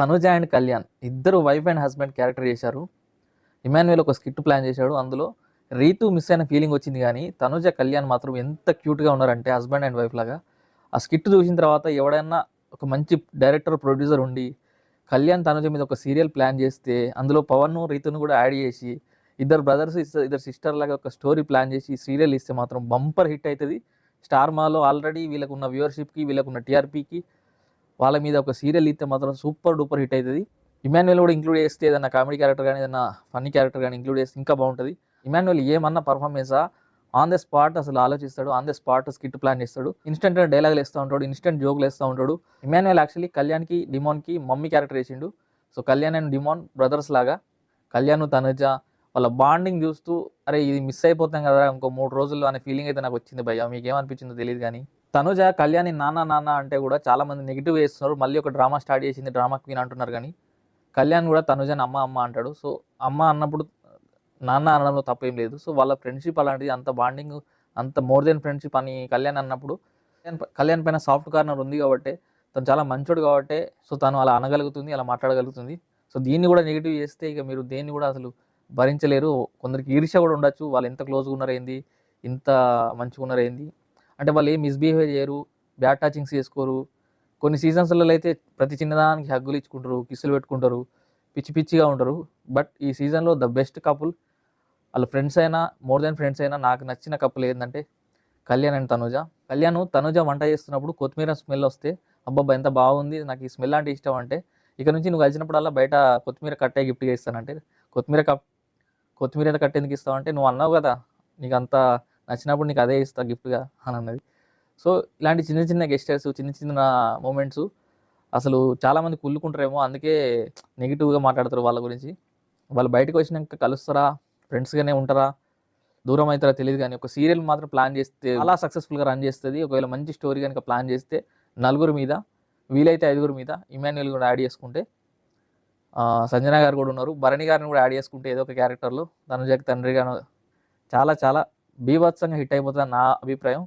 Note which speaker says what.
Speaker 1: Tanuja and Kalyan ఇద్దరు wife and husband character చేశారు. ఇమాన్యుయల్ ఒక స్కిట్ ప్లాన్ చేశాడు. అందులో రీతు మిస్ అయిన ఫీలింగ్ వచ్చింది కానీ తనుజ కళ్యాణ్ మాత్రం ఎంత క్యూట్గా ఉన్నారంటే హస్బెండ్ అండ్ వైఫ్ లాగా. ఆ స్కిట్ చూసిన తర్వాత ఎవడైనా ఒక మంచి డైరెక్టర్ ప్రొడ్యూసర్ ఉండి కళ్యాణ్ తనుజ మీద ఒక సీరియల్ ప్లాన్ చేస్తే అందులో పవన్ను రీతును కూడా యాడ్ చేసి ఇద్దరు బ్రదర్స్ ఇద్దరు సిస్టర్ లాగా ఒక స్టోరీ ప్లాన్ చేసి సీరియల్ ఇస్తే మాత్రం బంపర్ హిట్ అవుతుంది. స్టార్ మాలో ఆల్రెడీ వీళ్ళకున్న వ్యూవర్షిప్కి వీళ్ళకున్న టీఆర్పీకి వాళ్ళ మీద ఒక సీరియల్ ఇస్తే మాత్రం సూపర్ డూపర్ హిట్ అవుతుంది. ఇమాన్యువల్ కూడా ఇంక్లూడ్ చేస్తే ఏదైనా కామెడీ క్యారెక్టర్ కానీ ఏదైనా ఫన్నీ క్యారెక్టర్ కానీ ఇంక్లూడ్ చేస్తే ఇంకా బాగుంటుంది. ఇమాన్యువల్ ఏమన్నా పర్ఫార్మెన్సా ఆన్ ద స్పాట్ అసలు ఆలోచిస్తాడు on the spot skit plan చేస్తాడు. ఇన్స్టెంట్ డైలాగులు వేస్తూ ఉంటాడు ఇన్స్టెంట్ జోకులు వేస్తూ ఉంటాడు. ఇమాన్యువల్ యాక్చువల్లీ కళ్యాణ్కి డిమాన్కి మమ్మీ క్యారెక్టర్ వేసిండు. So Kalyan and Demon brothers లాగా. కళ్యాణ్ తనుజ వాళ్ళ బాండింగ్ చూస్తూ అరే ఇది మిస్ అయిపోతాం కదా ఇంకో మూడు రోజుల్లో అనే ఫీలింగ్ అయితే నాకు వచ్చింది భయ్య. మీకు ఏమనిపించిందో తెలియదు కానీ. తనుజ కళ్యాణి నాన్న నాన్న అంటే కూడా చాలా మంది నెగిటివ్ వేస్తున్నారు మళ్ళీ ఒక డ్రామా స్టార్ట్ చేసింది డ్రామా క్వీన్ అంటున్నారు కానీ కళ్యాణ్ కూడా తనుజని అమ్మ అమ్మ అంటాడు. సో అమ్మ అన్నప్పుడు నాన్న అనడంలో తప్పేం లేదు. సో వాళ్ళ ఫ్రెండ్షిప్ అలాంటిది అంత బాండింగ్ అంత మోర్ దెన్ ఫ్రెండ్షిప్ అని కళ్యాణ్ అన్నప్పుడు కళ్యాణ్ పైన సాఫ్ట్ కార్నర్ ఉంది కాబట్టి తను చాలా మంచోడు కాబట్టి సో తను అలా అనగలుగుతుంది అలా మాట్లాడగలుగుతుంది. సో దీన్ని కూడా నెగిటివ్ చేస్తే ఇక మీరు దేన్ని కూడా అసలు భరించలేరు. కొందరికి ఈర్ష్య కూడా ఉండొచ్చు. వాళ్ళు ఎంత క్లోజ్గా ఉన్నారేంది? ఇంత మంచిగా ఉన్నారేంది? అంటే వాళ్ళు ఏం మిస్బిహేవ్ చేయరు బ్యాడ్ టచింగ్స్ చేసుకోరు. కొన్ని సీజన్స్లలో అయితే ప్రతి చిన్నదానికి హగ్గులు ఇచ్చుకుంటారు కిస్సులు పెట్టుకుంటారు పిచ్చి పిచ్చిగా ఉంటారు. బట్ ఈ సీజన్లో ద బెస్ట్ కపుల్ వాళ్ళ ఫ్రెండ్స్ అయినా మోర్ దెన్ ఫ్రెండ్స్ అయినా నాకు నచ్చిన కపుల్ ఏంటంటే కళ్యాణ్ అండ్ తనుజ. కళ్యాణ్ తనుజ వంట చేస్తున్నప్పుడు కొత్తిమీర స్మెల్ వస్తే అబ్బాబ్బా ఎంత బాగుంది నాకు ఈ స్మెల్ అంటే ఇష్టం అంటే ఇక నుంచి నువ్వు కలిసినప్పుడల్లా బయట కొత్తిమీర కట్టే గిఫ్ట్గా ఇస్తానంటే కొత్తిమీర కప్ కొత్తిమీర ఎంత కట్ట ఎందుకు ఇస్తావు అంటే నువ్వు అన్నావు కదా నీకు అంత నచ్చినప్పుడు నీకు అదే ఇస్తా గిఫ్ట్గా అని అన్నది సో ఇలాంటి చిన్న చిన్న గెస్టర్స్ చిన్న చిన్న మూమెంట్స్ అసలు చాలామంది కుళ్ళుకుంటారేమో. అందుకే నెగిటివ్గా మాట్లాడతారు వాళ్ళ గురించి. వాళ్ళు బయటకు వచ్చినాక కలుస్తారా? ఫ్రెండ్స్గానే ఉంటారా? దూరం అవుతారా తెలియదు కానీ ఒక సీరియల్ మాత్రం ప్లాన్ చేస్తే అలా సక్సెస్ఫుల్గా రన్ చేస్తుంది. ఒకవేళ మంచి స్టోరీ కనుక ప్లాన్ చేస్తే నలుగురు మీద వీలైతే ఐదుగురు మీద ఇమాన్యుల్ కూడా యాడ్ చేసుకుంటే ఆ, సంజన గారు కూడా ఉన్నారు. భరణి గారిని కూడా యాడ్ చేసుకుంటే ఏదో ఒక క్యారెక్టర్లో తనుజకి తండ్రిగాను చాలా చాలా బీభత్సంగా హిట్ అయిపోతుంది నా అభిప్రాయం